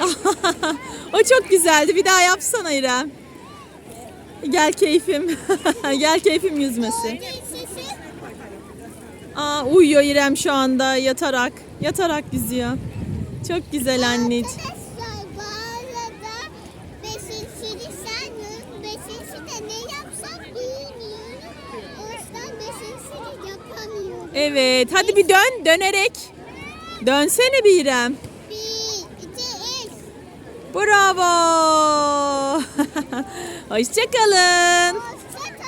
o çok güzeldi. Bir daha yapsana İrem. Gel keyfim. Gel keyfim yüzmesi. Aa, uyuyor İrem şu anda yatarak. Yatarak yüzüyor. Çok güzel anneciğim. Evet hadi bir dön dönerek. Dönsene bir İrem. Bravo. Hoşçakalın. Hoşça